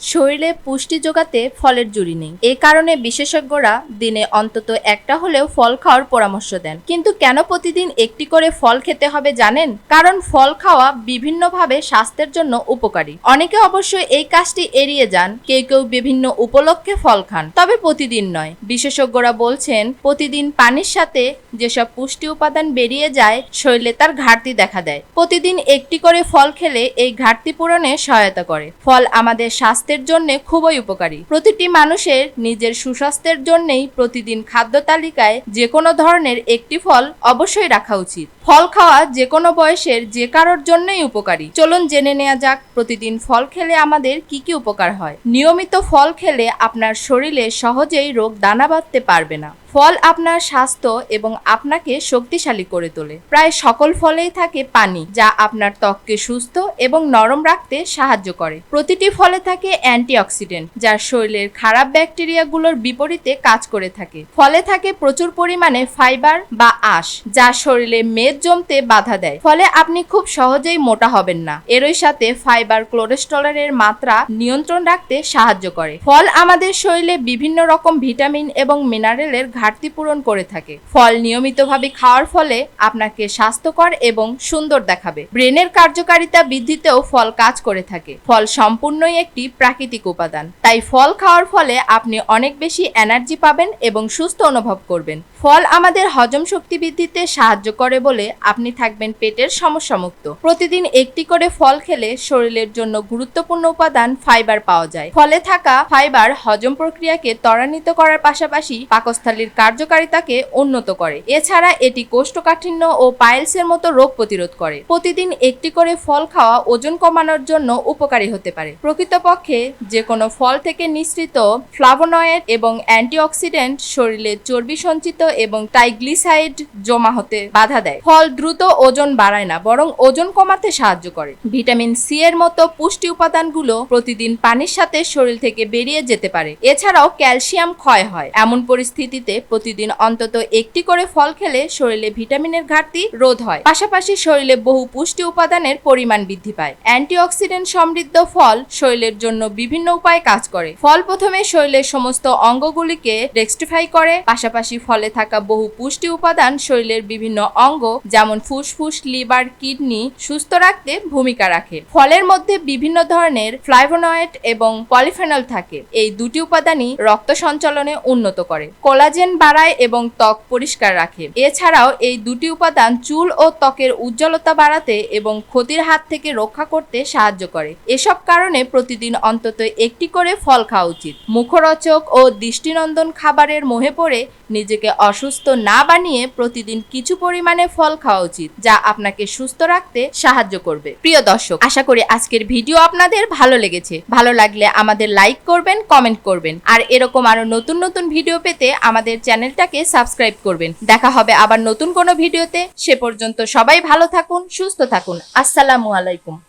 শরীরে পুষ্টি যোগাতে ফলের জুড়ি নেই। এই কারণে বিশেষজ্ঞরা দিনে অন্তত একটা হলেও ফল খাওয়ার পরামর্শ দেন। কিন্তু কেন প্রতিদিন একটি করে ফল খেতে হবে জানেন? কারণ ফল খাওয়া বিভিন্নভাবে স্বাস্থ্যের জন্য উপকারী। অনেকে অবশ্য এই কাজটি এড়িয়ে যান। কেউ কেউ বিভিন্ন উপলক্ষে ফল খান। তবে প্রতিদিন নয়। বিশেষজ্ঞরা বলছেন, প্রতিদিন পানির সাথে যেসব পুষ্টি উপাদান বেরিয়ে যায়, শরীরে তার ঘাটতি দেখা দেয়। প্রতিদিন একটি করে ফল খেলে এই ঘাটতি পূরণে সহায়তা করে। ফল আমাদের স্বাস্থ্যের জন্য খুবই উপকারী। প্রতিটি মানুষের নিজের সুস্বাস্থ্যের জন্যই প্রতিদিন খাদ্য তালিকায় যে কোনো ধরনের একটি ফল অবশ্যই রাখা উচিত। ফল খাওয়া যে কোনো বয়সের যে কারোর জন্যই উপকারী। চলুন জেনে নেওয়া যাক, প্রতিদিন ফল খেলে আমাদের কি কি উপকার হয়। নিয়মিত ফল খেলে আপনার শরীরে সহজেই রোগ দানা বাঁধতে পারবে না। ফল আপনার স্বাস্থ্য এবং আপনাকে শক্তিশালী করে তোলে। প্রায় সকল ফলেই থাকে পানি, যা আপনার ত্বককে সুস্থ এবং নরম রাখতে সাহায্য করে। প্রতিটি ফলে থাকে অ্যান্টিঅক্সিডেন্ট, যা শরীরের খারাপ ব্যাকটেরিয়াগুলোর বিপরীতে কাজ করে থাকে। ফলে থাকে প্রচুর পরিমাণে ফাইবার বা আঁশ, যা শরীরে মেদ জমতে বাধা দেয়। ফলে আপনি খুব সহজেই মোটা হবেন না। এরই সাথে ফাইবার কোলেস্টেরলের মাত্রা নিয়ন্ত্রণ রাখতে সাহায্য করে। ফল আমাদের শরীরে বিভিন্ন রকম ভিটামিন এবং মিনারেলের ঘাটতি পূরণ করে থাকে। ফল নিয়মিতভাবে খাওয়ার ফলে আপনাকে স্বাস্থ্যকর এবং সুন্দর দেখাবে। ব্রেনের কার্যকারিতা বৃদ্ধিতেও ফল কাজ করে থাকে। ফল সম্পূর্ণই একটি প্রাকৃতিক উপাদান। তাই ফল খাওয়ার ফলে আপনি অনেক বেশি এনার্জি পাবেন এবং সুস্থ অনুভব করবেন। ফল আমাদের হজম শক্তি বৃদ্ধিতে সাহায্য করে বলে আপনি থাকবেন পেটের সমস্যামুক্ত। প্রতিদিন একটি করে ফল খেলে শরীরের জন্য গুরুত্বপূর্ণ উপাদান ফাইবার পাওয়া যায়। ফলে থাকা ফাইবার হজম প্রক্রিয়াকে ত্বরান্বিত করার পাশাপাশি পাকস্থলীর কার্যকারিতাকে উন্নত করে। এছাড়া এটি কোষ্ঠকাঠিন্য ও পাইলসের মতো রোগ প্রতিরোধ করে। প্রতিদিন একটি করে ফল খাওয়া ওজন কমানোর জন্য উপকারী হতে পারে। প্রকৃতপক্ষে যে কোনো ফল থেকে নিঃসৃত ফ্লাভোনয়েড এবং অ্যান্টিঅক্সিডেন্ট শরীরে চর্বি সঞ্চিত এবং ট্রাইগ্লিসাইড জমা হতে বাধা দেয়। ফল দ্রুত ওজন বাড়ায় না, বরং ওজন কমাতে সাহায্য করে। ভিটামিন সি এর মতো পুষ্টি উপাদানগুলো প্রতিদিন পানির সাথে শরীর থেকে বেরিয়ে যেতে পারে। এছাড়াও ক্যালসিয়াম ক্ষয় হয়। এমন পরিস্থিতিতে প্রতিদিন অন্তত একটি করে ফল খেলে শরীরে ভিটামিনের ঘাটতি রোধ হয়। পাশাপাশি শরীরে বহু পুষ্টি উপাদানের পরিমাণ বৃদ্ধি পায়। অ্যান্টিঅক্সিডেন্ট সমৃদ্ধ ফল শরীরের জন্য বিভিন্ন উপায়ে কাজ করে। ফল প্রথমে শরীরের সমস্ত অঙ্গগুলিকে রেক্সটিফাই করে, পাশাপাশি ফলে থাকা বহু পুষ্টি উপাদান শরীরের বিভিন্ন অঙ্গ, যেমন ফুসফুস, লিভার, কিডনি, সুস্থ রাখতে ভূমিকা রাখে। ফলের মধ্যে বিভিন্ন ধরনের ফ্লাইভোনয়েড এবং পলিফেনল থাকে। এই দুটি উপাদানই রক্ত সঞ্চালনে উন্নত করে। কোলাজেন বাড়ায় এবং ত্বক পরিষ্কার রাখে। এছাড়াও এই দুটি উপাদান চুল ও ত্বকের উজ্জ্বলতা বাড়াতে এবং ক্ষতির হাত থেকে রক্ষা করতে সাহায্য করে। এসব কারণে প্রতিদিন অন্তত একটি করে ফল খাওয়া উচিত। মুখরোচক ও দৃষ্টিনন্দন খাবারের মোহে পড়ে নিজেকে অসুস্থ না বানিয়ে প্রতিদিন কিছু পরিমাণে ফল খাওয়া উচিত, যা আপনাকে সুস্থ রাখতে সাহায্য করবে। প্রিয় দর্শক, আশা করি আজকের ভিডিও আপনাদের ভালো লেগেছে। ভালো লাগলে আমাদের লাইক করবেন, কমেন্ট করবেন। আর এরকম আরও নতুন নতুন ভিডিও পেতে আমাদের চ্যানেলটাকে সাবস্ক্রাইব করবেন। দেখা হবে আবার নতুন কোনো ভিডিওতে। সে পর্যন্ত সবাই ভালো থাকুন, সুস্থ থাকুন। আসসালামু আলাইকুম।